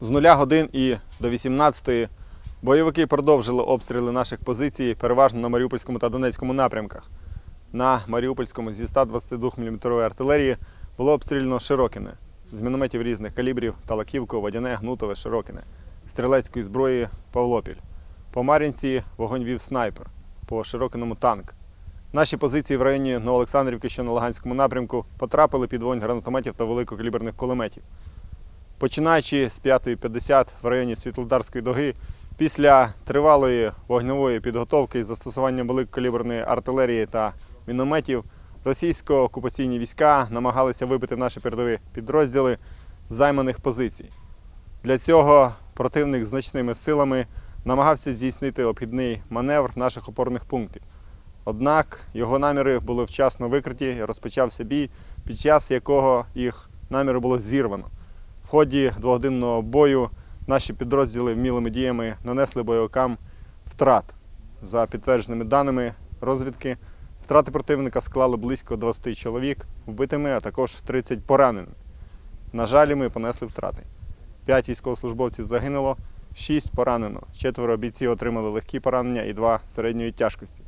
З нуля годин і до 18-ї бойовики продовжили обстріли наших позицій, переважно на Маріупольському та Донецькому напрямках. На Маріупольському зі 122 мм артилерії було обстріляно Широкіне з мінометів різних калібрів Талаківку, Водяне, Гнутове, Широкіне, стрілецької зброї Павлопіль. По Мар'їнці вогонь вів снайпер, по Широкиному танк. Наші позиції в районі Новоолександрівки, що на Лаганському напрямку, потрапили під вогонь гранатометів та великокаліберних кулеметів. Починаючи з 5.50 в районі Світлодарської доги, після тривалої вогневої підготовки із застосуванням великокаліберної артилерії та мінометів, російсько-окупаційні війська намагалися вибити наші передові підрозділи з займаних позицій. Для цього противник значними силами намагався здійснити обхідний маневр наших опорних пунктів. Однак його наміри були вчасно викриті і розпочався бій, під час якого їх наміри було зірвано. В ході двогодинного бою наші підрозділи вмілими діями нанесли бойовикам втрат. За підтвердженими даними розвідки, втрати противника склали близько 20 чоловік вбитими, а також 30 пораненими. На жаль, ми понесли втрати. П'ять військовослужбовців загинуло, шість поранено. Четверо бійців отримали легкі поранення і два середньої тяжкості.